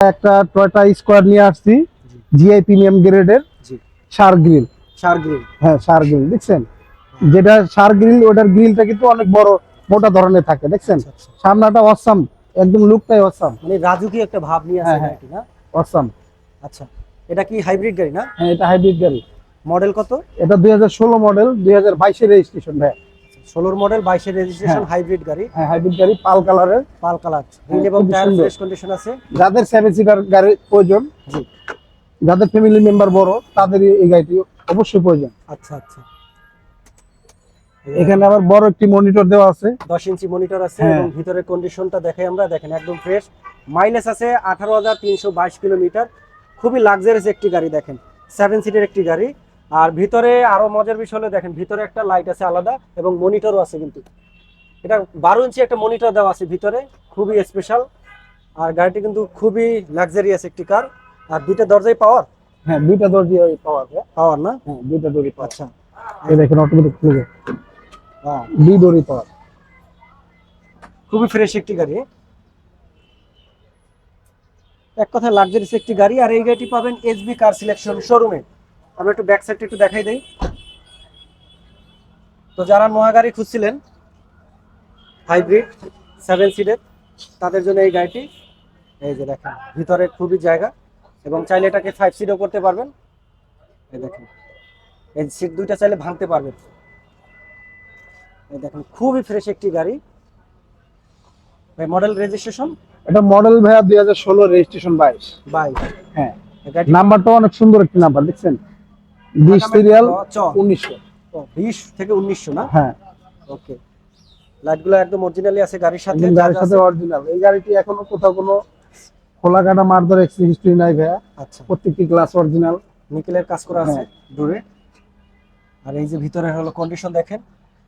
একটা Toyota square নিয়ে আসছি জিআই প্রিমিয়াম গ্রেডের শার গ্রিল। চার গ্রিল। হ্যাঁ শার গ্রিল দেখছেন? যেটা শার গ্রিল ওটার গ্রিলটা কিন্তু অনেক বড় মোটা ধরনের থাকে দেখছেন? আচ্ছা আচ্ছা। সামনাটা অসাম একদম লুকটাই অসাম। মানে রাজুকি একটা ভাব নিয়ে আছে হ্যাঁ, হ্যাঁ। না? অসাম। আচ্ছা এটা কি হাইব্রিড গাড়ি না? হ্যাঁ এটা হাইব্রিড গাড়ি। মডেল কত? এটা দুই হাজার ষোলো মডেল দুই হাজার বাইশের রেজিস্ট্রেশন ভাই ষোলোর মডেল বাইশের রেজিস্ট্রেশন হ্যাঁ। হাইব্রিড গাড়ি। হ্যাঁ হাইব্রিড গাড়ি পাল কালারের পাল কালার হ্যাঁ, এবং টায়ার ফ্রেশ কন্ডিশন আছে। যাদের সেভেন সিটার গাড়ির প্রয়োজন জি। যাদের ফ্যামিলি মেম্বার বড় তাদের এই গাড়িটি অবশ্যই প্রয়োজন। আচ্ছা আচ্ছা। এখানে আবার বড় একটি মনিটর দেওয়া আছে। দশ ইঞ্চি মনিটর আছে হ্যাঁ। এবং ভিতরের কন্ডিশনটা দেখাই আমরা। দেখেন একদম ফ্রেশ মাইলেজ আছে আঠারো হাজার তিনশো বাইশ কিলোমিটার। খুবই লাক্সারিয়াস একটি গাড়ি দেখেন। সেভেন সিটের একটি গাড়ি। আর ভিতরে আরও মজার বিষয় হলো দেখেন ভিতরে একটা লাইট আছে আলাদা এবং মনিটরও আছে কিন্তু। এটা বারো ইঞ্চি একটা মনিটর দেওয়া আছে ভিতরে খুবই স্পেশাল আর গাড়িটি কিন্তু খুবই লাক্সারিয়াস একটি কার আর দুইটা দরজাই পাওয়ার হ্যাঁ দুইটা দরজি পাওয়া যায় পাওয়ার না? হ্যাঁ দুইটা দড়ি পাওয়া আচ্ছা। এই দেখেন অটোমেটিক খুলে হ্যাঁ। দুই দড়ি পাওয়ার খুবই ফ্রেশ একটি গাড়ি। এক কথা লাক্সারিস একটি গাড়ি। আর এই গাড়িটি পাবেন এসবি কার সিলেকশন শোরুমে আমরা একটু ব্যাক সাইডটা একটু দেখাই দেই। তো যারা নোয়া গাড়ি খুঁজছিলেন হাইব্রিড সেভেন সিটের তাদের জন্য এই গাড়িটি এই যে দেখেন ভিতরে খুবই জায়গা এবং চাইলে এটাকে ফাইভ সিটও করতে পারবেন। এই দেখেন এই সিট দুইটা চাইলে ভাঙতে পারবেন। এই দেখেন খুবই ফ্রেশ একটি গাড়ি। মডেল রেজিস্ট্রেশন এটা মডেল ভাইয়া দুই হাজার ষোলো রেজিস্ট্রেশন বাইশ। বাই হ্যাঁ। নাম্বারটা অনেক সুন্দর একটি নাম্বার দেখছেন? বিশ সিরিয়াল উনিশশো। বিশ থেকে উনিশশো না? হ্যাঁ। ওকে। লাইটগুলো একদম অরিজিনালি আছে গাড়ির সাথে গাড়ির সাথে অরিজিনাল এই গাড়িটি এখনও কোথাও কোনো খোলা কাটা মারধর হিস্ট্রি নাই ভাইয়া। আচ্ছা। প্রত্যেকটি গ্লাস অরিজিনাল নিকেলের কাজ করা আছে হ্যাঁ। দূরে। আর এই যে ভিতরে হলো কন্ডিশন দেখেন।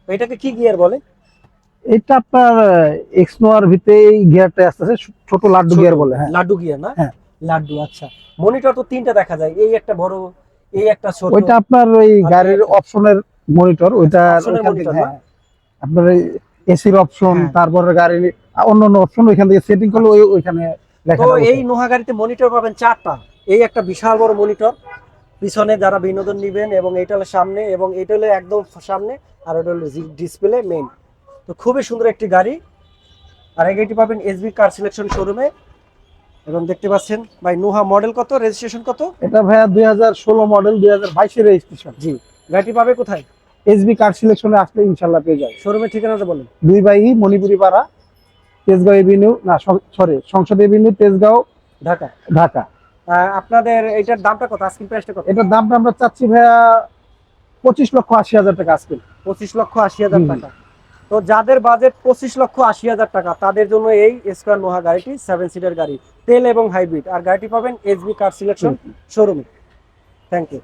এটাকে কি গিয়ার বলে? এটা আপনার এক্সনোয়ার ভিতরে এই গিয়ারটা আসতেছে ছোট লাড্ডু গিয়ার বলে হ্যাঁ। লাড্ডু গিয়ার না? হ্যাঁ। লাড্ডু আচ্ছা। মনিটর তো তিনটা দেখা যায়। এই একটা বড় এই একটা ছোট ওইটা আপনার ওই গাড়ির একটা- অপশনের মনিটর ওইটা আপনার এসির অপশন হ্যাঁ। তারপরে গাড়ির অন্য অন্য অপশন ওইখান থেকে সেটিং করলে ওই ওইখানে তো এই নোহা গাড়িতে মনিটর পাবেন চারটা। এই একটা বিশাল বড় মনিটর। পিছনে যারা বিনোদন নিবেন এবং এইটা হলো সামনে এবং এটা হলো একদম সামনে আর ওটা হলো ডিসপ্লে মেইন তো খুবই সুন্দর একটি গাড়ি। আর এই গাড়িটি পাবেন এসবি কার সিলেকশন শোরুমে এবং দেখতে পাচ্ছেন ভাই নোহা মডেল কত রেজিস্ট্রেশন কত? এটা ভাইয়া দুই হাজার ষোলো মডেল দুই হাজার বাইশের রেজিস্ট্রেশন জি গাড়িটি পাবে কোথায়? এসবি কার সিলেকশনে আসলে ইনশাল্লাহ পেয়ে যাবে শোরুমের ঠিকানাটা বলেন। দুই বাই মণিপুরি পাড়া তেজগাঁও এভিনিউ না সরি সংসদ এভিনিউ তেজগাঁও ঢাকা। ঢাকা। আপনাদের এইটার দামটা কত? আজকিন প্রাইসটা কত? এটার দামটা আমরা চাচ্ছি ভাইয়া পঁচিশ লক্ষ আশি হাজার টাকা আজকে। পঁচিশ লক্ষ আশি হাজার। টাকা। তো যাদের বাজেট পঁচিশ লক্ষ আশি হাজার টাকা তাদের জন্য এই স্কোয়ার নোহা গাড়িটি সেভেন সিটার গাড়ি তেল এবং হাইব্রিড আর গাড়িটি পাবেন এসবি কার সিলেকশন শোরুমে থ্যাংক ইউ